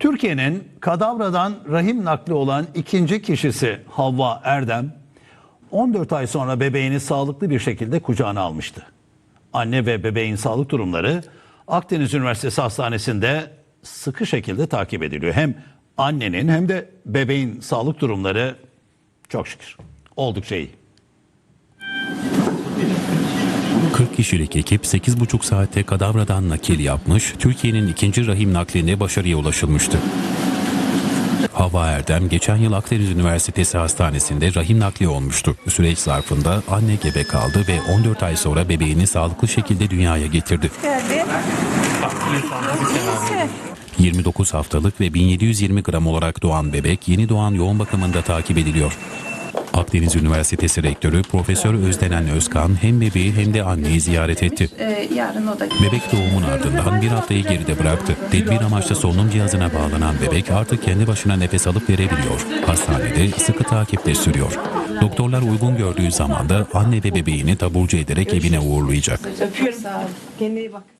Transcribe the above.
Türkiye'nin kadavradan rahim nakli olan ikinci kişisi Havva Erdem 14 ay sonra bebeğini sağlıklı bir şekilde kucağına almıştı. Anne ve bebeğin sağlık durumları Akdeniz Üniversitesi Hastanesi'nde sıkı şekilde takip ediliyor. Hem annenin hem de bebeğin sağlık durumları çok şükür oldukça iyi. Kişilik ekip 8,5 saatte kadavradan nakil yapmış, Türkiye'nin ikinci rahim nakline başarıya ulaşılmıştı. Hava Erdem geçen yıl Akdeniz Üniversitesi Hastanesi'nde rahim nakli olmuştu. Süreç zarfında anne gebe kaldı ve 14 ay sonra bebeğini sağlıklı şekilde dünyaya getirdi. geldi. İyisi. 29 haftalık ve 1720 gram olarak doğan bebek yeni doğan yoğun bakımında takip ediliyor. Akdeniz Üniversitesi Rektörü Profesör Özdenen Özkan hem bebeği hem de anneyi ziyaret etti. Ee, yarın o da Bebek doğumun ardından bir haftayı geride bıraktı. Tedbir amaçlı solunum cihazına bağlanan bebek artık kendi başına nefes alıp verebiliyor. Hastanede sıkı takipte sürüyor. Doktorlar uygun gördüğü zaman da anne ve bebeğini taburcu ederek evine uğurlayacak. öpüyorum. Kendine iyi bak.